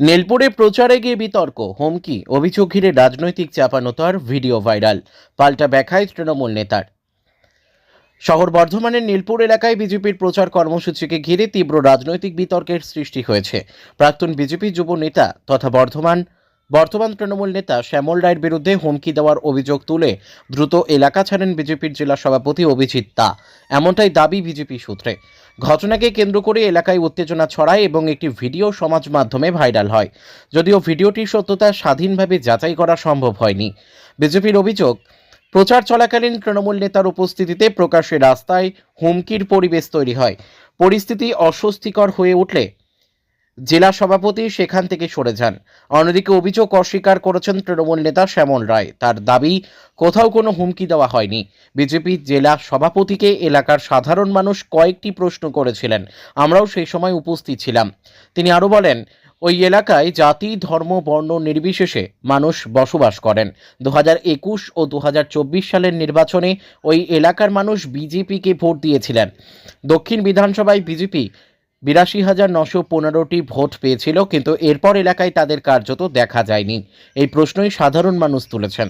নেলপুরে প্রচারে গিয়ে বিতর্ক, হুমকি, অভিযোগ ঘিরে রাজনৈতিক চাপানোতার ভিডিও ভাইরাল, পাল্টা ব্যাখ্যায় তৃণমূল নেতার। শহর বর্ধমানের নীলপুর এলাকায় বিজেপির প্রচার কর্মসূচিকে ঘিরে তীব্র রাজনৈতিক বিতর্কের সৃষ্টি হয়েছে। প্রাক্তন বিজেপি যুব নেতা তথা বর্ধমান বর্তমান তৃণমূল নেতা শ্যামল রায়ের বিরুদ্ধে হুমকি দেওয়ার অভিযোগ তুলে দ্রুত এলাকা ছাড়েন বিজেপির জেলা সভাপতি অভিজিৎ দা। এমনটাই দাবি বিজেপি সূত্রে। ঘটনাকে কেন্দ্র করে এলাকায় উত্তেজনা ছড়ায় এবং একটি ভিডিও সমাজ মাধ্যমে ভাইরাল হয়। যদিও ভিডিওটির সত্যতা স্বাধীনভাবে যাচাই করা সম্ভব হয়নি। বিজেপির অভিযোগ, প্রচার চলাকালীন তৃণমূল নেতার উপস্থিতিতে প্রকাশ্যে রাস্তায় হুমকির পরিবেশ তৈরি হয়। পরিস্থিতি অস্বস্তিকর হয়ে উঠলে জেলা সভাপতি সেখান থেকে সরে যান। অন্যদিকে অভিযোগ অস্বীকার করেছেন তৃণমূল নেতা শ্যামল রায়। তার দাবি, কোথাও কোনো হুমকি দেওয়া হয়নি। বিজেপি জেলা সভাপতিকে এলাকার সাধারণ মানুষ কয়েকটি প্রশ্ন করেছিলেন। আমরাও সেই সময় উপস্থিত ছিলাম। তিনি আরও বলেন, ওই এলাকায় জাতি, ধর্ম, বর্ণ নির্বিশেষে মানুষ বসবাস করেন। দু একুশ ও দু হাজার চব্বিশ সালের নির্বাচনে ওই এলাকার মানুষ বিজেপিকে ভোট দিয়েছিলেন। দক্ষিণ বিধানসভায় বিজেপি বিরাশি হাজার নশো পনেরোটি ভোট পেয়েছিল, কিন্তু এরপর এলাকায় তাদের কার্যত দেখা যায়নি। এই প্রশ্নই সাধারণ মানুষ তুলেছেন।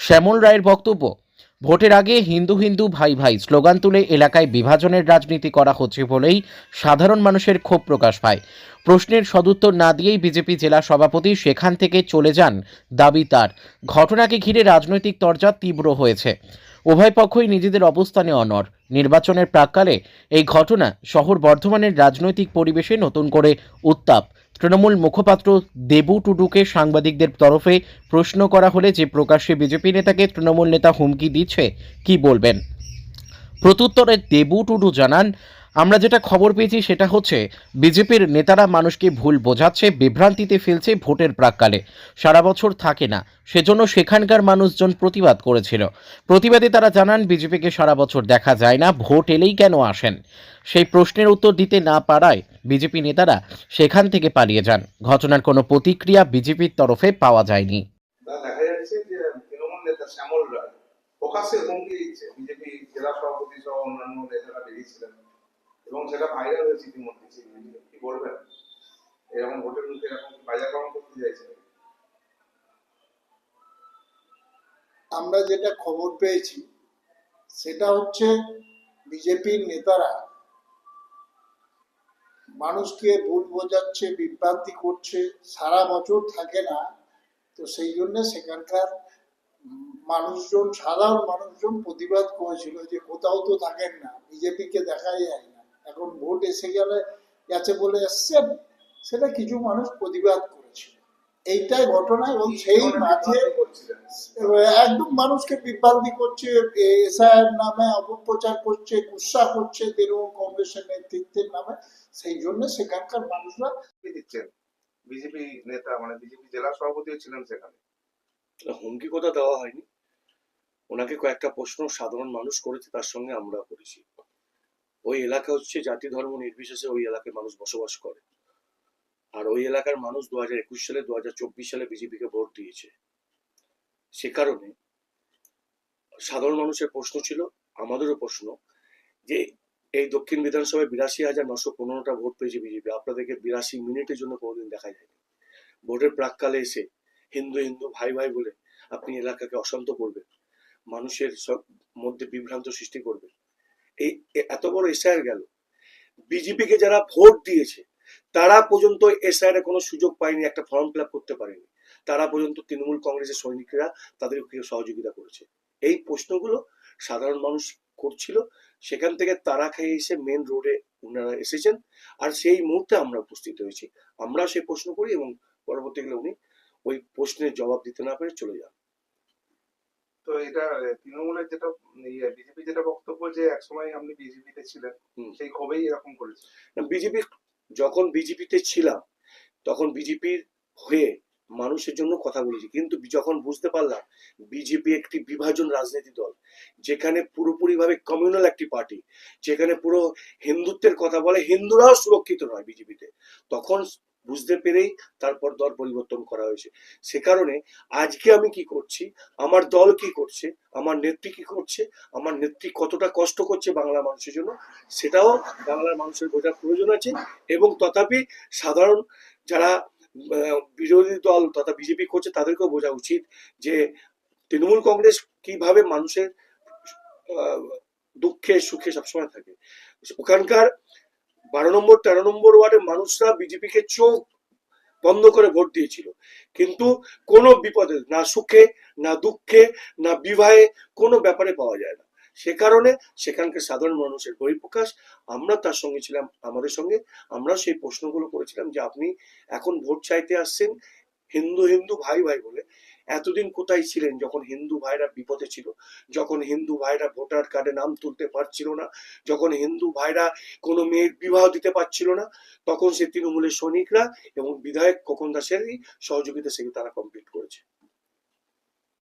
শ্যামল রায়ের বক্তব্য, ভোটের আগে হিন্দু হিন্দু ভাই ভাই স্লোগান তুলে এলাকায় বিভাজনের রাজনীতি করা হচ্ছে বলেই সাধারণ মানুষের ক্ষোভ প্রকাশ পায়। প্রশ্নের সদুত্তর না দিয়েই বিজেপি জেলা সভাপতি সেখান থেকে চলে যান দাবি তার। ঘটনাকে ঘিরে রাজনৈতিক তরজা তীব্র হয়েছে। উভয় পক্ষই নিজেদের অবস্থানে অনর নির্বাচনের প্রাককালে এই ঘটনা শহর বর্ধমানের রাজনৈতিক পরিবেশে নতুন করে উত্তাপ। তৃণমূল মুখপাত্র দেবু টুডুকে সাংবাদিকদের তরফে প্রশ্ন করা হলে যে প্রকাশ্যে বিজেপি নেতাকে তৃণমূল নেতা হুমকি দিচ্ছে, কি বলবেন? প্রত্যুত্তরে দেবু টুডু জানান আমরা যেটা খবর পেয়েছি সেটা হচ্ছে, বিজেপির নেতারা মানুষকে ভুল বোঝাচ্ছে, বিভ্রান্তিতে ফেলছে ভোটের প্রাককালে। সারা বছর থাকে না। সেজন্য সেখানকার মানুষজন প্রতিবাদ করেছিল। প্রতিবাদে তারা জানান, বিজেপিকে সারা বছর দেখা যায় না, ভোট এলেই কেন আসেন? সেই প্রশ্নের উত্তর দিতে না পারায় বিজেপি নেতারা সেখান থেকে পালিয়ে যান। ঘটনার কোনো প্রতিক্রিয়া বিজেপির তরফে পাওয়া যায়নি। দেখা যাচ্ছে যে, তৃণমূল নেতা শ্যামল রায় প্রকাশ্যে হুমকি দিচ্ছে। বিজেপি জেলা সভাপতি সহ অন্যান্য নেতারা বেরিয়েছিলেন এবং সেটা ভাইরাল হয়েছে ইতিমধ্যে কি বলবেন? এরকম ভোটের মুখে এরকম বাজারকরণ করতে চাইছে আমরা যেটা খবর পেয়েছি, সেটা হচ্ছে বিজেপির নেতারা মানুষকে ভুল বোঝাচ্ছে, বিভ্রান্তি করছে, সারা বছর থাকে না। তো সেই জন্য সেখানকার মানুষজন, সাধারণ মানুষজন প্রতিবাদ করেছিল যে কোথাও তো থাকেন না, বিজেপিকে দেখাই যায় না। এখন ভোট এসে গেলে গেছে বলে এসছেন সেটা কিছু মানুষ প্রতিবাদ করেছিল। এইটাই ঘটনা এবং সেই মাঝে একদম মানুষকে বিভ্রান্তি করছে এসআইয়ের নামে অপপ্রচার করছে গুসা করছে তৃণমূল কংগ্রেসের নেতৃত্বের নামে সেই জন্য সেখানকার মানুষরা দিচ্ছেন। বিজেপি নেতা মানে বিজেপি জেলা সভাপতিও ছিলেন সেখানে। হুমকি কথা দেওয়া হয়নি। ওনাকে কয়েকটা প্রশ্ন সাধারণ মানুষ করেছে তার সঙ্গে আমরা করেছি। ওই এলাকা হচ্ছে জাতি ধর্ম নির্বিশেষে ওই এলাকায় মানুষ বসবাস করে। আর ওই এলাকার মানুষ দু হাজার একুশ সালে দু হাজার চব্বিশ সালে বিজেপিকে ভোট দিয়েছে। সে কারণে সাধারণ মানুষের প্রশ্ন ছিল, আমাদেরও প্রশ্ন, যে এই দক্ষিণ বিধানসভায় বিরাশি হাজার নশো পনেরোটা ভোট পেয়েছে বিজেপি। আপনাদেরকে বিরাশি মিনিটের জন্য কোনোদিন দেখা যায়নি। ভোটের প্রাককালে এসে হিন্দু হিন্দু ভাই ভাই বলে আপনি এলাকাকে অশান্ত করবেন। মানুষের মধ্যে বিভ্রান্ত সৃষ্টি করবেন। এই এত বড় এসআইআর গেল। বিজেপিকে যারা ভোট দিয়েছে, তারা পর্যন্ত এসআইআর কোনো সুযোগ পায়নি, একটা ফর্ম ফিল করতে পারেনি। তারা পর্যন্ত তৃণমূল কংগ্রেসের সৈনিকরা তাদেরকে সহযোগিতা করেছে। এই প্রশ্নগুলো সাধারণ মানুষ করছিল। সেখান থেকে তারা খেয়ে এসে মেন রোডে ওনারা এসেছেন। আর সেই মুহূর্তে আমরা উপস্থিত হয়েছি। আমরা সেই প্রশ্ন করি এবং পরবর্তীকালে উনি ওই প্রশ্নের জবাব দিতে না পেরে চলে যান। তো এটা তৃণমূলের যেটা বিজেপি যেটা বক্তব্য যে একসময় আপনি বিজেপিতে ছিলেন সেই ক্ষোভেই এরকম করেছে। বিজেপি যখন বিজেপিতে ছিলাম তখন বিজেপির হয়ে মানুষের জন্য কথা বলেছি। কিন্তু যখন বুঝতে পারলাম বিজেপি একটি বিভাজন রাজনীতি দল যেখানে পুরোপুরিভাবে কমিউনাল একটি পার্টি যেখানে পুরো হিন্দুত্বের কথা বলে হিন্দুরাও সুরক্ষিত নয় বিজেপিতে তখন বুঝতে পেরেই তারপর দল পরিবর্তন করা হয়েছে। সে কারণে আজকে আমি কি করছি, আমার দল কি করছে, আমার নেত্রী কি করছে, আমার নেত্রী কতটা কষ্ট করছে বাংলা মানুষের জন্য, সেটাও বাংলার মানুষের বোঝার প্রয়োজন আছে এবং তথাপি সাধারণ যারা বিরোধী দল তথা বিজেপি করছে তাদেরকেও বোঝা উচিত যে তৃণমূল কংগ্রেস কীভাবে মানুষের দুঃখে, সুখে সবসময় থাকে। ওখানকার বারো নম্বর, তেরো নম্বর ওয়ার্ডের মানুষরা বিজেপিকে চোখ বন্ধ করে ভোট দিয়েছিল। কিন্তু কোনো বিপদে না সুখে, না দুঃখে, না বিবাহে কোনো ব্যাপারে পাওয়া যায় না। সে কারণে সেখানকার সাধারণ মানুষের বহিঃপ্রকাশ, আমরা তার সঙ্গে ছিলাম, আমাদের সঙ্গে আমরা সেই প্রশ্নগুলো করেছিলাম যে আপনি এখন ভোট চাইতে আসছেন, হিন্দু হিন্দু ভাই ভাই বলে। এতদিন কোথায় ছিলেন? যখন হিন্দু ভাইরা বিপদে ছিল, যখন হিন্দু ভাইরা ভোটার কার্ডে নাম তুলতে পারছিল না, যখন হিন্দু ভাইরা কোনো মেয়ের বিবাহ দিতে পারছিল না, তখন সে তৃণমূলের সৈনিকরা এবং বিধায়ক খোকন দাসেরই সহযোগিতা সেগুলো তারা কমপ্লিট করেছে।